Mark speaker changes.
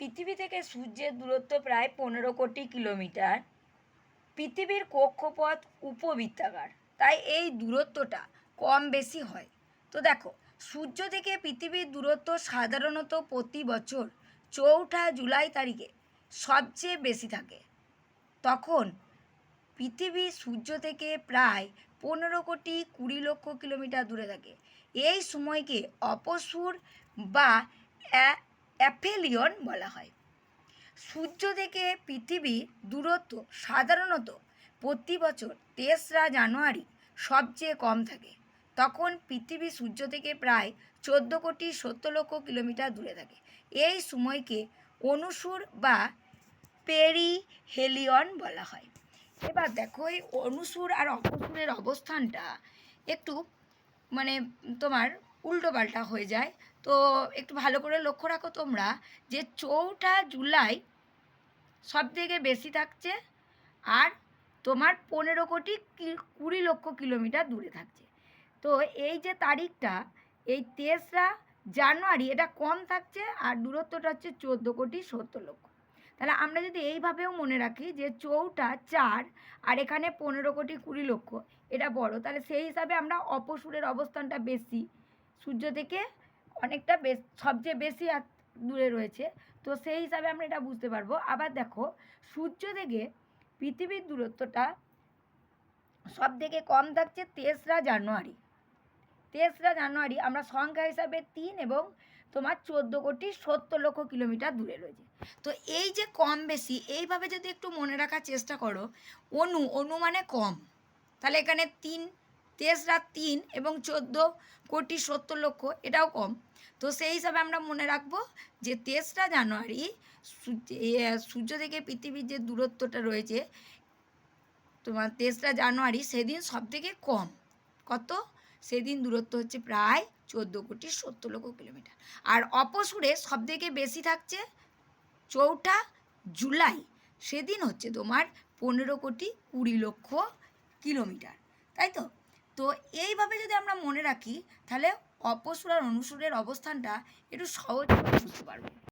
Speaker 1: পৃথিবী থেকে সূর্যের দূরত্ব প্রায় পনেরো কোটি কিলোমিটার। পৃথিবীর কক্ষপথ উপবৃত্তাকার। তাই এই দূরত্বটা কম বেশি হয়। তো দেখো, সূর্য থেকে পৃথিবীর দূরত্ব সাধারণত প্রতি বছর চৌঠা জুলাই তারিখে সবচেয়ে বেশি থাকে। তখন পৃথিবী সূর্য থেকে প্রায় পনেরো কোটি কুড়ি লক্ষ কিলোমিটার দূরে থাকে। এই সময়কে অপসূর বা অ্যাফেলিয়ন বলা হয়। সূর্য থেকে পৃথিবীর দূরত্ব সাধারণত প্রতি বছর তেসরা জানুয়ারি সবচেয়ে কম থাকে। তখন পৃথিবী সূর্য থেকে প্রায় চোদ্দ কোটি সত্তর লক্ষ কিলোমিটার দূরে থাকে। এই সময়কে অনুসুর বা পেরিহেলিয়ন বলা হয়। এবার দেখো এই অনুসুর আর অপসুরের অবস্থানটা একটু মানে তোমার উল্টোপাল্টা হয়ে যায়। তো একটু ভালো করে লক্ষ্য রাখো তোমরা যে চৌঠা জুলাই সব থেকে বেশি থাকছে আর তোমার পনেরো কোটি কুড়ি লক্ষ কিলোমিটার দূরে থাকছে। তো এই যে তারিখটা, এই তেসরা জানুয়ারি এটা কম থাকছে আর দূরত্বটা হচ্ছে চোদ্দ কোটি সত্তর লক্ষ। তাহলে আমরা যদি এইভাবেও মনে রাখি যে চৌটা চার আর এখানে পনেরো কোটি কুড়ি লক্ষ, এটা বড়। তাহলে সেই হিসাবে আমরা অপসূরের অবস্থানটা বেশি সূর্য থেকে অনেকটা বেশ, সবচেয়ে বেশি দূরে রয়েছে। তো সেই হিসাবে আমরা এটা বুঝতে পারব। আবার দেখো, সূর্য থেকে পৃথিবীর দূরত্বটা সব থেকে কম থাকছে তেসরা জানুয়ারি। তেসরা জানুয়ারি আমরা সংখ্যা হিসাবে তিন এবং তোমার চোদ্দ কোটি সত্তর লক্ষ কিলোমিটার দূরে রয়েছে। তো এই যে কম বেশি, এইভাবে যদি একটু মনে রাখার চেষ্টা করো, অনু অনু মানে কম। তাহলে এখানে তিন তেসরা তিন এবং চোদ্দ কোটি সত্তর লক্ষ, এটাও কম। তো সেই হিসাবে আমরা মনে রাখব যে তেসরা জানুয়ারি সূর্য- থেকে পৃথিবীর যে দূরত্বটা রয়েছে, তোমার তেসরা জানুয়ারি সেদিন সব থেকে কম। কত? সেদিন দূরত্ব হচ্ছে প্রায় চোদ্দ কোটি সত্তর লক্ষ কিলোমিটার। আর অপসূরে সব থেকে বেশি থাকছে চৌঠা জুলাই, সেদিন হচ্ছে তোমার পনেরো কোটি কুড়ি লক্ষ কিলোমিটার। তাই তো? তো এইভাবে যদি আমরা মনে রাখি, তাহলে অপসুর আর অনুসূরের অবস্থানটা একটু সহজভাবে বুঝতে পারব।